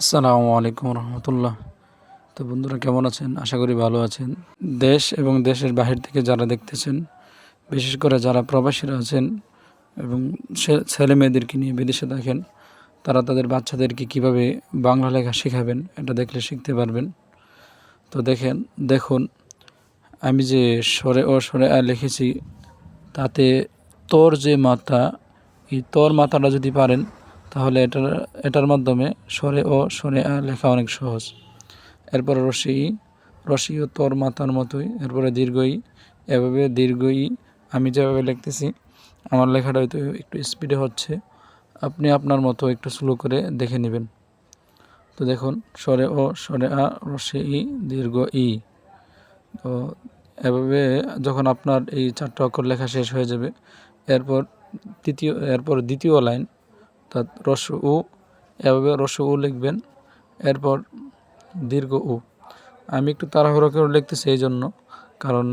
আসসালামু আলাইকুম রহমতুল্লাহ। তো বন্ধুরা, কেমন আছেন? আশা করি ভালো আছেন। দেশ এবং দেশের বাহির থেকে যারা দেখতেছেন, বিশেষ করে যারা প্রবাসীরা আছেন এবং ছেলে মেয়েদেরকে নিয়ে বিদেশে থাকেন, তারা তাদের বাচ্চাদেরকে কীভাবে বাংলা লেখা শেখাবেন, এটা দেখলে শিখতে পারবেন। তো দেখেন, দেখুন, আমি যে স্বরে ও স্বরে আ লিখেছি, তাতে তোর যে মাতা এই তোর মাতাটা যদি পারেন তাহলে এটার এটার মাধ্যমে স্বরে ও স্বরে আ লেখা অনেক সহজ। এরপরে ই, রসি ও তোর মাতার মতোই। এরপরে দীর্ঘ ই এভাবে দীর্ঘ ই আমি যেভাবে লিখতেছি আমার লেখাটা হয়তো একটু স্পিডে হচ্ছে। আপনি আপনার মতো একটু স্লো করে দেখে নেবেন। তো দেখুন স্বরে ও স্বরে আ রসে ই দীর্ঘ ই। তো এভাবে যখন আপনার এই চারটা অক্ষর লেখা শেষ হয়ে যাবে এরপর তৃতীয় এরপর দ্বিতীয় লাইন তা রস উ, এভাবে রস উ লিখবেন। এরপর দীর্ঘ উ। আমি একটু তাড়াহুড়ো করে লিখতেছি এই জন্য, কারণ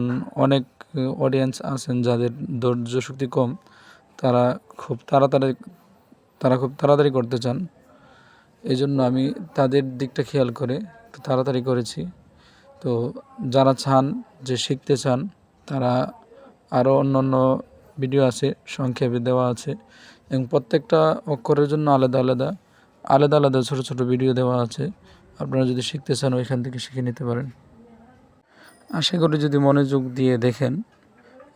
অনেক অডিয়েন্স আছেন যাদের ধৈর্য শক্তি কম, তারা খুব তাড়াতাড়ি, তারা খুব তাড়াতাড়ি করতে চান। এই জন্য আমি তাদের দিকটা খেয়াল করে তাড়াতাড়ি করেছি। তো যারা চান যে শিখতে চান, তারা আরও অন্য অন্য ভিডিও আছে, সংক্ষেপে দেওয়া আছে। এবং প্রত্যেকটা অক্ষরের জন্য আলাদা আলাদা আলাদা আলাদা ছোটো ছোটো ভিডিও দেওয়া আছে। আপনারা যদি শিখতে চান, ওইখান থেকে শিখে নিতে পারেন। আশা করি যদি মনোযোগ দিয়ে দেখেন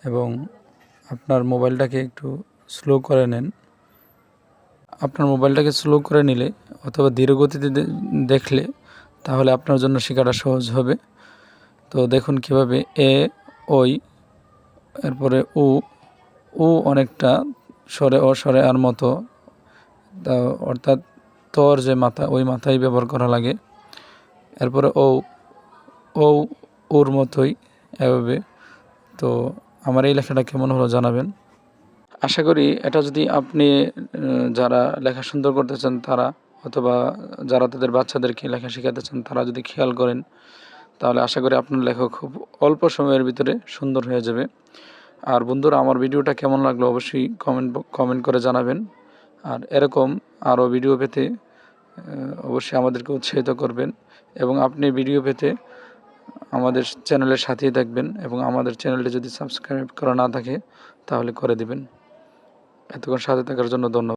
এবং আপনার মোবাইলটাকে একটু স্লো করে নেন, আপনার মোবাইলটাকে স্লো করে নিলে অথবা ধীর গতিতে দেখলে তাহলে আপনার জন্য শেখাটা সহজ হবে। তো দেখুন কীভাবে এ, ওই, এরপরে উ উ অনেকটা স্বরে ও স্বরে আর মতো। তা অর্থাৎ তোর যে মাথা, ওই মাথায় ব্যবহার করা লাগে। এরপরে ও ও ওর মতোই এভাবে। তো আমার এই লেখাটা কেমন হলো জানাবেন। আশা করি এটা যদি আপনি যারা লেখা সুন্দর করতে চান তারা, অথবা যারা তাদের বাচ্চাদেরকে লেখা শেখাতে চান তারা যদি খেয়াল করেন, তাহলে আশা করি আপনার লেখা খুব অল্প সময়ের ভিতরে সুন্দর হয়ে যাবে। আর বন্ধুরা, আমার ভিডিওটা কেমন লাগল অবশ্যই কমেন্ট কমেন্ট করে জানাবেন। আর এরকম আরও ভিডিও পেতে অবশ্যই আমাদেরকে উৎসাহিত করবেন এবং আপনি ভিডিও পেতে আমাদের চ্যানেলের সাথেই থাকবেন এবং আমাদের চ্যানেলটি যদি সাবস্ক্রাইব করা না থাকে, তাহলে করে দিবেন। এতক্ষণ সাথে থাকার জন্য ধন্যবাদ।